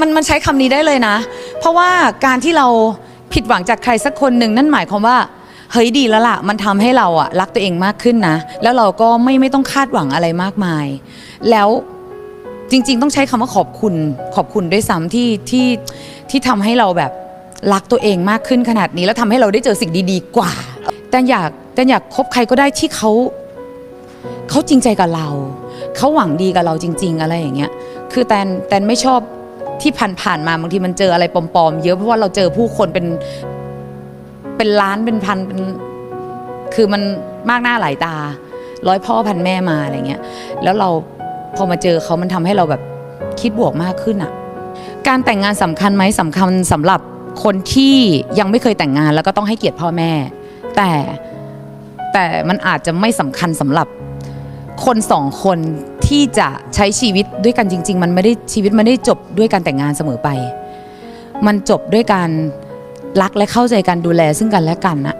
มันมันใช้คำนี้ได้เลยนะ เพราะว่าการที่เราผิดหวังจากใครสักคนหนึ่งนั่นหมายความว่า เฮ้ยดีแล้วล่ะ มันทำให้เราอะรักตัวเองมากขึ้นนะ แล้วเราก็ไม่ไม่ต้องคาดหวังอะไรมากมาย แล้วจริง ๆ ต้องใช้คำว่าขอบคุณ ขอบคุณด้วยซ้ำที่ที่ที่ทำให้เราแบบรักตัวเองมากขึ้นขนาดนี้ แล้วทำให้เราได้เจอสิ่งดีๆ กว่า แต่อยากแต่อยากคบใครก็ได้ที่เขาเขาจริงใจกับเรา เขาหวังดีกับเราจริง ๆ อะไรอย่างเงี้ย คือแตนแตนไม่ชอบ ที่ผ่านๆมาบางทีมันเจออะไรปลอมๆเยอะเพราะว่าเราเจอผู้คนเป็นเป็นล้านเป็นพันเป็นคือมันมากหน้าหลายตา ร้อยพ่อพันแม่มาอะไรเงี้ยแล้วเราพอมาเจอเขามันทำให้เราแบบคิดบวกมากขึ้นอะการแต่งงานสำคัญไหมสำคัญสำหรับคนที่ยังไม่เคยแต่งงานแล้วก็ต้องให้เกียรติพ่อแม่ แต่แต่มันอาจจะไม่สำคัญสำหรับคนสองคน ที่จะใช้ชีวิตด้วยกันจริง ๆ มันไม่ได้ชีวิตมันไม่ได้จบด้วยการแต่งงานเสมอไป มันจบด้วยการรักและเข้าใจกันดูแลซึ่งกันและกันนะ